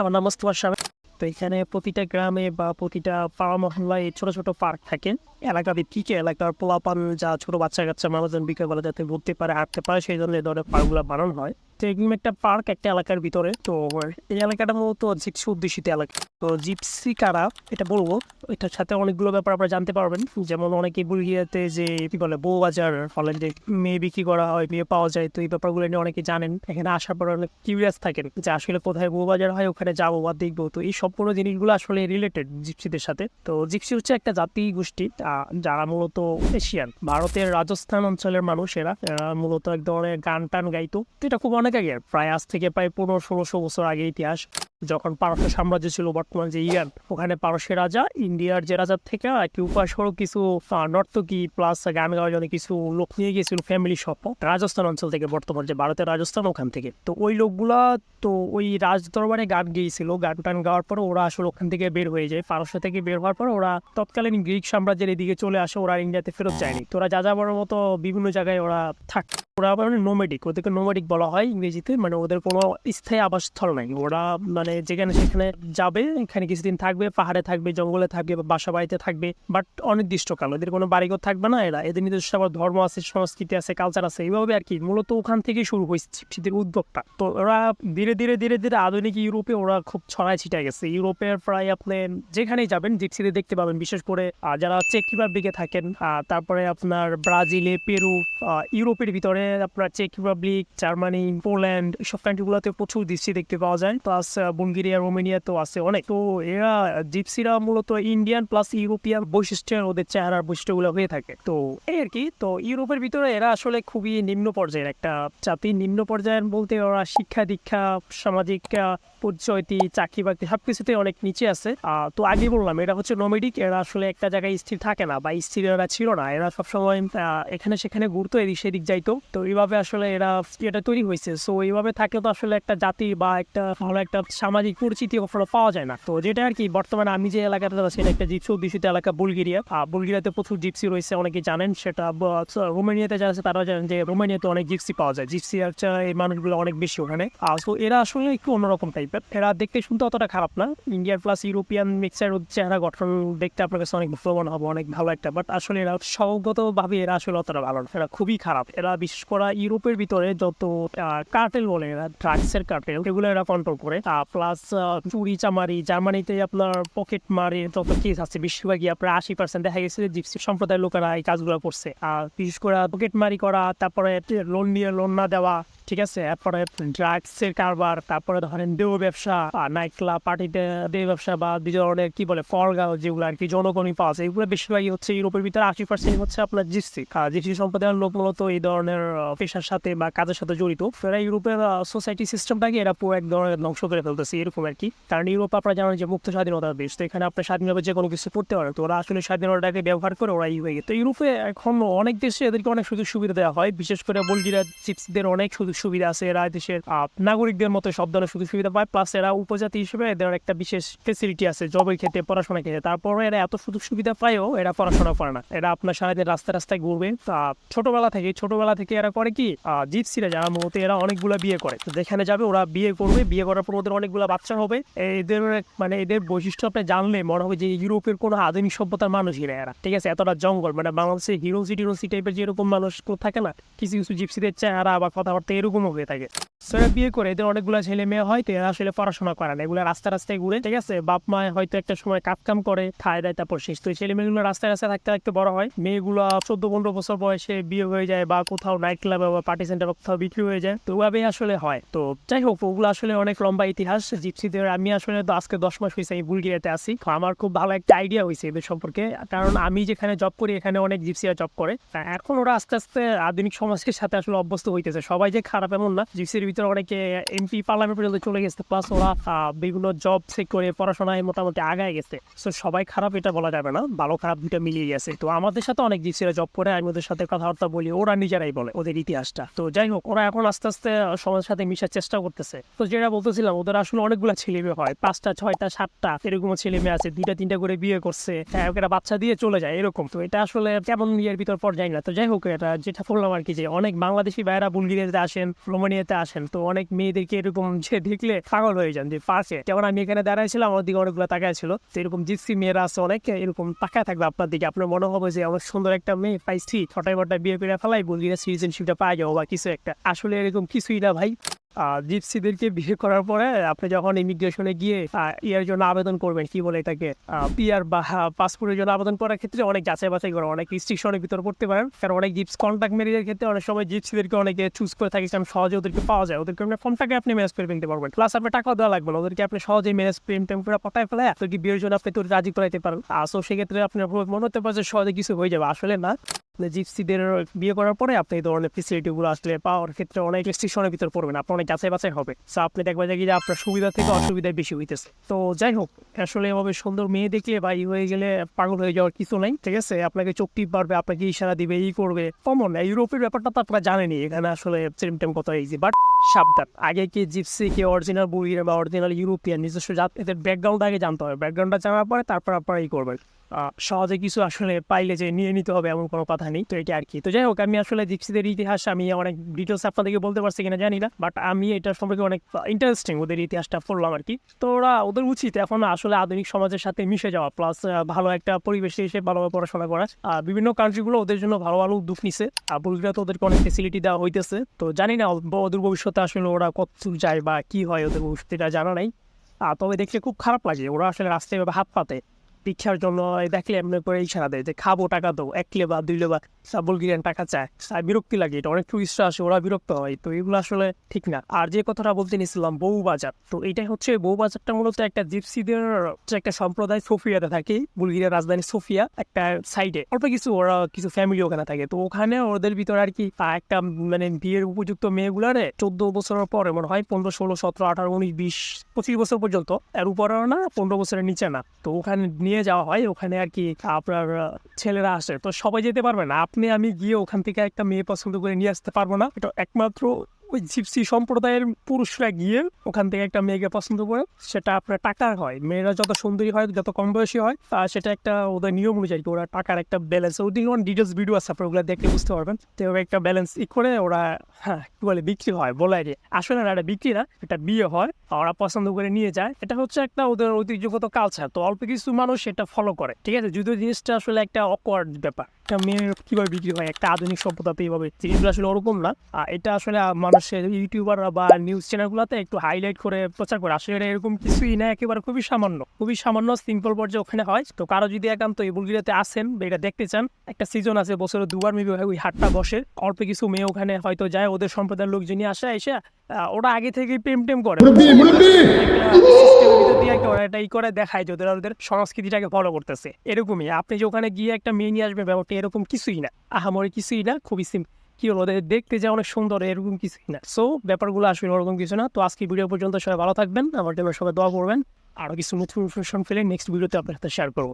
আমার নাম মোস্তফা শামে তো এখানে প্রতিটা গ্রামে বা প্রতিটা পাড়া মহল্লায় ছোট ছোট পার্ক থাকে। এলাকা ভিত্তিক এলাকার পোলাপান যা ছোট বাচ্চা কাচ্চা মানুষজন বিকেলবেলা যাতে ঘুরতে পারে হাঁটতে পারে, সেই জন্য এই ধরনের পার্কগুলো বানানো হয়। এরকম একটা পার্ক একটা এলাকার ভিতরে। তো এই এলাকাটা মূলত জিপসি অধ্যুষিত এলাকা। তো জিপসি কারা, এটা বলব। এটার সাথে অনেকগুলো ব্যাপার আপনারা জানতে পারবেন। যেমন অনেকে বুলগিয়াতে যে, কি বলে বউ বাজার যে মেয়ে বিক্রি করা হয়, মেয়ে পাওয়া যায়। তো এই ব্যাপারগুলো নিয়ে অনেকে জানেন। এখানে আসার পর অনেক কিউরিয়াস থাকেন যে, আসলে কোথায় বউ বাজার হয়, ওখানে যাব বা দেখব। তো এই সম্পূর্ণ জিনিসগুলো আসলে রিলেটেড জিপসিদের সাথে। তো জিপসি হচ্ছে একটা জাতি গোষ্ঠী যারা মূলত এশিয়ান। ভারতের রাজস্থান অঞ্চলের মানুষ এরা এরা মূলত এক ধরনের গান টান গাইতো। তো এটা খুব অনেক আগে প্রায় আজ থেকে প্রায় পনেরো, ষোলোশো বছর আগে ইতিহাস, যখন পারস্য সাম্রাজ্য ছিল বর্তমান যে ইরান, ওখানে পারস্যের রাজা, ইন্ডিয়ার যে রাজার থেকে একটি উপাসরও কিছু নর্তকী প্লাস গান গাওয়ার জন্য কিছু লোক নিয়ে গিয়েছিল ফ্যামিলি সহ, রাজস্থান অঞ্চল থেকে, বর্তমান যে ভারতের রাজস্থান ওখান থেকে। তো ওই লোকগুলা, তো ওই রাজ দরবারে গান গেয়েছিল, গান টান গাওয়ার পর ওরা আসলে ওখান থেকে বের হয়ে যায়। পারস্য থেকে বের হওয়ার পর ওরা তৎকালীন গ্রিক সাম্রাজ্যের এদিকে চলে আসে, ওরা ইন্ডিয়াতে ফেরত যায়নি তো ওরা যা যাবার মতো বিভিন্ন জায়গায় ওরা থাক। ওরা মানে নোমেডিক ওদেরকে নোমেডিক বলা হয় ইংরেজিতে মানে ওদের কোনো স্থায়ী আবাসস্থল নাই। ওরা মানে যেখানে সেখানে যাবে, এখানে কিছুদিন থাকবে, পাহাড়ে থাকবে, জঙ্গলে থাকবে, বা বাসা বাড়িতে থাকবে বাট অনির্দিষ্টকাল। এদের কোনো বাড়িঘর থাকবে না, এরা এদের নিজস্ব আবার ধর্ম আছে, সংস্কৃতি আছে কালচার আছে, এইভাবে আর কি। মূলত ওখান থেকেই শুরু হয়েছে শীতের উদ্যোগটা। তো ওরা ধীরে ধীরে ধীরে ধীরে আধুনিক ইউরোপে ওরা খুব ছড়ায় ছিটায় গেছে। ইউরোপের প্রায় আপনি যেখানেই যাবেন, জিপসিতে দেখতে পাবেন, বিশেষ করে যারা চেক রিপাবলিকে থাকেন তারপরে আপনার ব্রাজিলে, পেরু ইউরোপের ভিতরে আপনার চেক রিপাবলিক, জার্মানি পোল্যান্ড এইসব কান্ট্রিগুলোতে প্রচুর জিপসি দেখতে পাওয়া যায় প্লাস বুলগেরিয়া, রোমেনিয়া তো আছে অনেক। তো এরা জিপসিরা মূলত ইন্ডিয়ান প্লাস ইউরোপিয়ান বৈশিষ্ট্যের ওদের চেহারার বৈশিষ্ট্যগুলো হয়ে থাকে। তো এই আর কি, তো ইউরোপের ভিতরে এরা আসলে খুবই নিম্ন পর্যায়ের একটা জাতি। নিম্ন পর্যায়ের বলতে ওরা শিক্ষা দীক্ষা, সামাজিক আহ, পরিচয়তি চাকরি বাকরি সব কিছুতে অনেক নিচে আছে। তো আগে বললাম এরা হচ্ছে নোমেডিক এরা আসলে একটা জায়গায় স্থির থাকে না বা স্থির এরা ছিল না। এরা সবসময় এখানে সেখানে ঘুরতো এদিক সেদিক যাইতো। তো এইভাবে আসলে এরা এটা তৈরি হয়েছে। সো এইভাবে থাকলে তো আসলে একটা জাতি বা একটা ভালো একটা সামাজিক পরিচিতি কখনো পাওয়া যায় না। তো যেটা আর কি বর্তমানে আমি যে এলাকাতে সেটা একটা জিপসি অধ্যুষিত এলাকা বুলগেরিয়া। বুলগেরিয়াতে প্রচুর জিপসি রয়েছে অনেকে জানেন। সেটা রোমানিয়াতে যারা আছে তারা জানেন যে রোমানিয়াতে অনেক জিপসি পাওয়া যায়। জিপসি হচ্ছে এই মানুষগুলো অনেক বেশি ওখানে। সো এরা আসলে একটু অন্যরকম টাইপের এরা দেখতে শুনতে অতটা খারাপ না। ইন্ডিয়ান প্লাস ইউরোপিয়ান মিক্সার চেহারা গঠন দেখতে আপনার কাছে অনেক প্রবণ হবে, অনেক ভালো একটা। বাট আসলে এরা স্বগতভাবে এরা আসলে অতটা ভালো না। এরা খুবই খারাপ। এরা বিশেষ করে ইউরোপের ভিতরে যত কার্টেল বলে এরা ড্রাগসের কার্টেল এগুলো এরা কন্ট্রোল করে। প্লাস চুরি চামারি, জার্মানিতে আপনার পকেট মারে যত কেস আছে, বেশিরভাগই আপনার আশি পার্সেন্ট দেখা গেছে জিপসি সম্প্রদায়ের লোকেরা এই কাজগুলো করছে। আর বিশেষ করে পকেট মারি করা, তারপরে লোন নিয়ে লোন না দেওয়া, ঠিক আছে? তারপরে ড্রাগসের কারবার, তারপরে ধরেন দেহ ব্যবসা নাইট ক্লাব পার্টিতে ব্যবসা বা ধরনের কি বলে, ফলগাও যেগুলো আর কি জনগণই পাওয়া যায়, এগুলো বেশিরভাগই হচ্ছে ইউরোপের ভিতরে আশি পার্সেন্ট হচ্ছে আপনার জিপসি জিপসি সম্প্রদায়ের লোক মূলত এই ধরনের পেশার সাথে বা কাজের সাথে জড়িত। এরা ইউরোপের সোসাইটি সিস্টেমটাকে এরা পুরো এক ধরনের ধ্বংস করে ফেলতেছে, এরকম আর কি। কারণ ইউরোপ আপনারা জানেন যে মুক্ত স্বাধীনতার দেশ, তো এখানে আপনি স্বাধীনভাবে যে কোনো কিছু করতে পারেন। তো ওরা আসলে স্বাধীনতাকে ব্যবহার করে ওরা ই হয়ে গেছে। তো ইউরোপে এখন অনেক দেশে এদেরকে অনেক সুযোগ সুবিধা দেওয়া হয়। বিশেষ করে বলগিরা জিপসিদের অনেক সুযোগ সুবিধা আছে। এরা দেশের নাগরিকদের মতো সব ধরনের সুযোগ সুবিধা পায়। প্লাস এরা উপজাতি হিসেবে এদের একটা বিশেষ ফেসিলিটি আছে জবের ক্ষেত্রে পড়াশোনা ক্ষেত্রে তারপরে এরা এত সুযোগ সুবিধা পায়ও, এরা পড়াশোনা করে না। এরা আপনার সারাদিন রাস্তায় রাস্তায় ঘুরবে। ছোটবেলা থেকে ছোটবেলা থেকে এরা করে কি জিপসিরা যারা মূলত এরা অনেকগুলা বিয়ে করে। যেখানে যাবে ওরা বিয়ে করবে। বিয়ে করার পর ওদের অনেকগুলা বাচ্চা হবে। এদের মানে এদের বৈশিষ্ট্য আপনি জানলে মনে হবে যে ইউরোপের কোনো আধুনিক সভ্যতার মানুষই না এরা। ঠিক আছে, এতটা জঙ্গল। মানে বাংলাদেশে হিরো সিটি টাইপের যেরকম মানুষ থাকে না, কিছু কিছু জিপসিদের চেহারা বা কথাবার্তা এরকমও হয়ে থাকে। এরা বিয়ে করে এদের অনেকগুলো ছেলে মেয়ে হয়, তো এরা আসলে পড়াশোনা করে না। এগুলো রাস্তা রাস্তায় ঘুরে, ঠিক আছে? বাপ মা হয়তো একটা সময় কাম করে, খায়, দেয়, তারপর শেষ। তো ছেলে মেয়েগুলো রাস্তায় রাস্তায় থাকতে থাকতে বড় হয়। মেয়েগুলো চোদ্দ, পনেরো বছর বয়সে বিয়ে হয়ে যায় বা কোথাও নাইট ক্লাবে বা পার্টি সেন্টার কোথাও বিক্রি হয়ে যায়, তো ওভাবেই আসলে হয়। তো যাই হোক, ওগুলো আসলে অনেক লম্বা ইতিহাস। জিপসিদের আমি আসলে তো আজকে দশ মাস হয়েছে এই বুলগেরিয়াতে আসি তো আমার খুব ভালো একটা আইডিয়া হয়েছে এদের সম্পর্কে। কারণ আমি যেখানে জব করি, এখানে অনেক জিপসিরা জব করে। এখন ওরা আস্তে আস্তে আধুনিক সমাজের সাথে আসলে অভ্যস্ত হইতেছে। সবাই যে খারাপ এমন না, জিপসির ভিতরে অনেকে এমপি পার্লামেন্ট পর্যন্ত চলে গেছে প্লাস ওরা বিভিন্ন জব করে পড়াশোনায় মোটামুটি আগায় গেছে। সো সবাই খারাপ এটা বলা যাবে না, ভালো খারাপ দুটো মিলিয়ে গেছে তো আমাদের সাথে অনেক জিপসিরা জব করে, আমি ওদের সাথে কথাবার্তা বলি, ওরা নিজেরাই বলে ওদের ইতিহাসটা। তো যাই হোক, ওরা এখন আস্তে আস্তে সমাজের সাথে মিশার চেষ্টা করতেছে। তো যেটা বলতেছিলাম, ওদের আসলে অনেকগুলো ছেলে মেয়ে হয়, পাঁচটা, ছয়টা, সাতটা এরকম ছেলে মেয়ে আছে, দুইটা, তিনটা করে বিয়ে করছে হ্যাঁ ওকে বাচ্চা দিয়ে চলে যায়, এরকম। তো এটা আসলে কেমন ইয়ের ভিতর পর যায় না। তো যাই হোক, এটা যেটা বললাম আর কি যে অনেক বাংলাদেশি বাইরা বুলগেরিয়াতে আসেন, রোমানিয়াতে আসেন তো অনেক মেয়েদেরকে এরকম যে দেখলে পাগল হয়ে যান যে পাশে। যেমন আমি এখানে দাঁড়াইছিলাম আমার দিকে অনেকগুলো তাকায় ছিল। তো এরকম জিপসি মেয়েরা আছে অনেক, এরকম তাকায় থাকবে আপনার দিকে। আপনার মনে হবে যে অনেক সুন্দর একটা মেয়ে, পাইছি, ছটায় বটায় বিয়ে করে ফেলাই বুলগেরিয়া সিটিজেনশিপটা পাওয়া যাব বা কিছু একটা। আসলে এরকম কিছুই না ভাই। জিপসিদেরকে বিয়ে করার পরে আপনি যখন ইমিগ্রেশনে গিয়ে ইয়ার জন্য আবেদন করবেন, কি বলে এটাকে পিআর বা পাসপোর্টের জন্য আবেদন করার ক্ষেত্রে অনেক যাচাই বাছাই করে, অনেক রিস্ট্রিকশনের ভিতর করতে পারেন। কারণ অনেক জিপস কন্ট্যাক্ট ম্যারেজের ক্ষেত্রে অনেক সময় জিপসিদেরকে অনেকে চুজ করে থাকে সহজে ওদেরকে পাওয়া যায়। ওদেরকে টাকা আপনি ম্যানেজ করে ফেলতে পারবেন। প্লাস আপনার টাকাও দেওয়া লাগবে না। ওদেরকে আপনি সহজেই ম্যানেজ প্রেম টেম করে পটায় ফেলে ওদেরকে বিয়ের জন্য আপনি তোর রাজি করাইতে পারেন। আসো সেক্ষেত্রে আপনার মনে হতে পারে সহজে কিছু হয়ে যাবে। আসলে না। জিপসিদের বিয়ে করার পরে আপনি এই ধরনের ফেসিলিটিগুলো আসলে পাওয়ার ক্ষেত্রে অনেক রেস্ট্রিকশনের পড়বেন। আপনার অনেক যাচাই বাছাই হবে। সো আপনি দেখবেন যে আপনার সুবিধা থেকে বেশি হইতেছে। তো যাই হোক, আসলে এভাবে সুন্দর মেয়ে দেখলে বা ই হয়ে গেলে পাগল হয়ে যাওয়ার কিছু নাই, ঠিক আছে? আপনাকে চোখ টিপ আপনাকে ইশারা দিবে, ই করবে। কমন ইউরোপের ব্যাপারটা তো আপনারা জানেনি এখানে আসলে সেম কত ইজি বাট সাবধান। আগে কি জিপসি, কি অরিজিনাল বুড়ির বা অরিজিনাল ইউরোপিয়ান, নিজস্ব জাত, এদের ব্যাকগ্রাউন্ড আগে জানতে হবে। ব্যাকগ্রাউন্ডটা জানার পরে তারপর আপনারা ই করবেন। সহজে কিছু আসলে পাইলে যে নিয়ে নিতে হবে এমন কোনো কথা নেই, তো এটা আর কি। তো যাই হোক, আমি আসলে জিপসিদের ইতিহাস আমি অনেক ডিটেলস আপনাদেরকে বলতে পারছি কিনা জানি না বাট আমি এটা সম্পর্কে অনেক ইন্টারেস্টিং ওদের ইতিহাসটা পড়লাম আর কি। তো ওরা, ওদের উচিত এখন আসলে আধুনিক সমাজের সাথে মিশে যাওয়া প্লাস ভালো একটা পরিবেশে এসে ভালোভাবে পড়াশোনা করা। আর বিভিন্ন কান্ট্রিগুলো ওদের জন্য ভালো ভালো উদ্যোগ নিছে। আর বুলগেরিয়া তো ওদেরকে অনেক ফেসিলিটি দেওয়া হইতেছে। তো জানি না ওদের ভবিষ্যতে আসলে ওরা কত যায় বা কি হয় ওদের ভবিষ্যতে জানা নাই। তবে দেখলে খুব খারাপ লাগে, ওরা আসলে রাস্তায় এভাবে হাত পাতে। ভিক্ষার জন্য দেখলে এমনি করে ইশারা দেয় যে খাব টাকা দাও, এক লেবা দুই লেবা সাবল গিরিয়ান টাকা চায়। বিরক্তি লাগে, এটা অনেক টুরিস্টরা আসে, ওরা বিরক্ত হয়। তো এগুলো আসলে ঠিক না। আর যে কথাটা বলতে নিয়েছিলাম, বউ বাজার। তো এটাই হচ্ছে, বউ বাজারটা মূলত একটা জিপসিদের একটা সম্প্রদায় সোফিয়াতে থাকে, বুলগেরিয়ার রাজধানী সোফিয়া, একটা সাইডে অল্প কিছু, ওরা কিছু ফ্যামিলি ওখানে থাকে। তো ওখানে ওদের ভিতরে আর কি একটা মানে বিয়ের উপযুক্ত মেয়েগুলারে চোদ্দ বছরের পরে, মনে হয় পনেরো, ষোলো, সতেরো, আঠারো, উনিশ, বিশ, পঁচিশ বছর পর্যন্ত। এর উপরেও না, পনেরো বছরের নিচে না। তো ওখানে নিয়ে যাওয়া হয় ওখানে আর কি আপনার ছেলেরা আসে। তো সবাই যেতে পারবে না। আপনি, আমি গিয়ে ওখান থেকে একটা মেয়ে পছন্দ করে নিয়ে আসতে পারব না। এটা একমাত্র ওই জিপসি সম্প্রদায়ের পুরুষরা গিয়ে ওখান থেকে একটা মেয়েকে পছন্দ করে, সেটা আপনার টাকার হয়। মেয়েরা যত সুন্দরী হয়, যত কম বয়সী হয়, তা সেটা একটা ওদের নিয়ম অনুযায়ী ওরা টাকার একটা ব্যালেন্স ওদিকে অনেক ডিটেলস ভিডিও আছে, আপনার ওগুলো দেখলে বুঝতে পারবেন। তো একটা ব্যালেন্স ই করে ওরা হ্যাঁ কী বলে, বিক্রি হয় বলে যে আসলে না, এটা বিক্রি না, এটা বিয়ে হয় ওরা পছন্দ করে নিয়ে যায়। এটা হচ্ছে একটা ওদের ঐতিহ্যগত কালচার তো অল্প কিছু মানুষ সেটা ফলো করে, ঠিক আছে? যদিও জিনিসটা আসলে একটা অকওয়ার্ড ব্যাপার। একটা মেয়ের কীভাবে বিক্রি হয়, একটা আধুনিক সভ্যতাতে এইভাবে জিনিসগুলো আসলে ওরকম না। এটা আসলে মানুষের ইউটিউবাররা বা নিউজ চ্যানেলগুলোতে একটু হাইলাইট করে প্রচার করে। আসলে এটা এরকম কিছুই না, একেবারে খুবই সামান্য। খুবই সামান্য সিম্পল পর্যায়ে ওখানে হয়। তো কারও যদি একান্ত এই বুলগিরিয়াতে আসেন বা এটা দেখতে চান, একটা সিজন আছে, বছরে দুবার মেবি ওই হাটটা বসে। অল্প কিছু মেয়ে ওখানে হয়তো যায়, ওদের সম্প্রদায়ের লোকজনই আসে, এসে ওরা আগে থেকে প্রেম টেম করে। একটা ই করে দেখায় যে ওদের ওদের সংস্কৃতিটাকে ফলো করতেছে। এরকমই আপনি যে ওখানে গিয়ে একটা মেয়ে নিয়ে আসবে ব্যাপারটা এরকম কিছুই না। আহামরি কিছুই না খুবই সিম কি হলো ওদের দেখতে যে অনেক সুন্দর এরকম কিছুই না। সো ব্যাপারগুলো আসলে ওরকম কিছু না। তো আজকে ভিডিও পর্যন্ত সবাই ভালো থাকবেন। আমার জন্য সবাই দোয়া করবেন। আরও কিছু নতুন ইনফরমেশন পেলে নেক্সট ভিডিওতে আপনার সাথে শেয়ার করব।